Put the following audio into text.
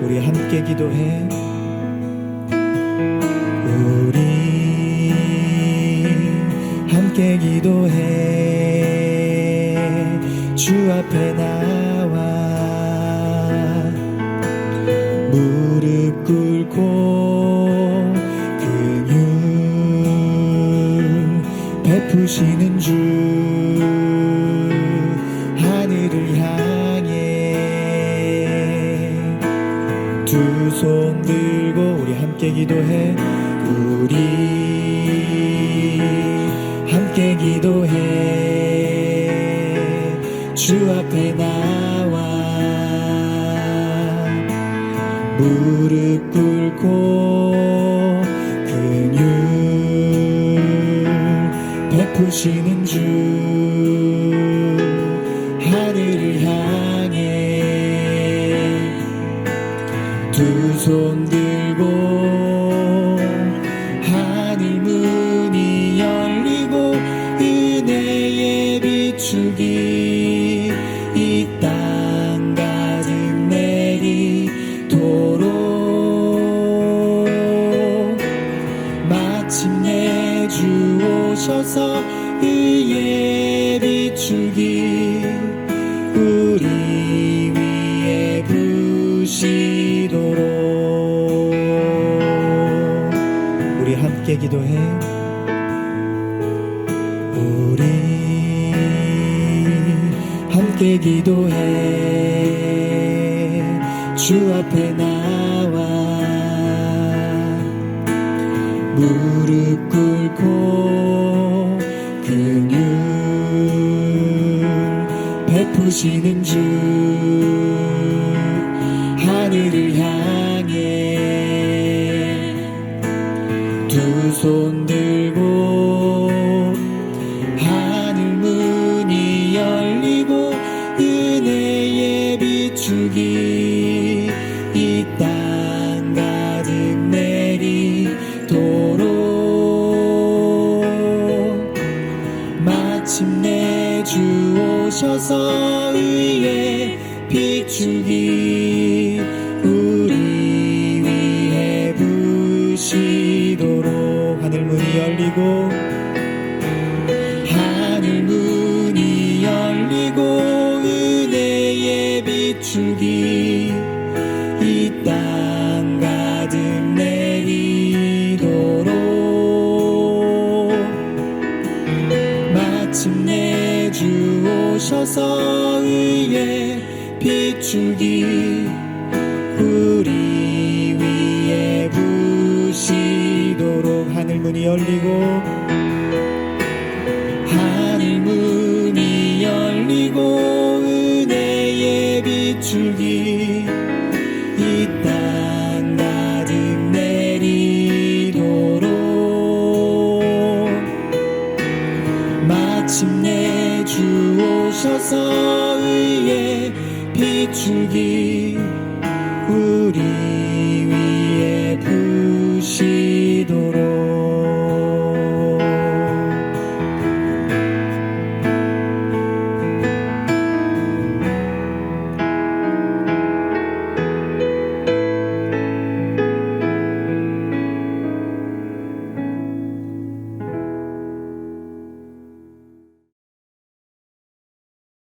우리 함께 기도해. 우리 함께 기도해. 주 앞에 나와. 무릎 꿇고 긍휼 베푸시는 주 두 손 들고 우리 함께 기도해. 우리 함께 기도해. 주 앞에 나와. 무릎 꿇고 긍휼 베푸시는 주 주 오셔서 의의 비추기. 우리 위에 부시도록. 우리 함께 기도해. 우리 함께 기도해. 주 앞에 나와. 무릎 꿇 고 긍휼 베푸시는 주 하늘을 향해 두 손 들고 하늘 문이 열리고 은혜의 비추기 마침내 주 오셔서 의의 비추기 우리 위해 부시도록 하늘 문이 열리고 하늘 문이 열리고 은혜의 비추기 오셔서 의의 비추기 우리 위에 부시도록 하늘 문이 열리고 하늘 문이 열리고 은혜의 비추기 오셔서 의의 비추기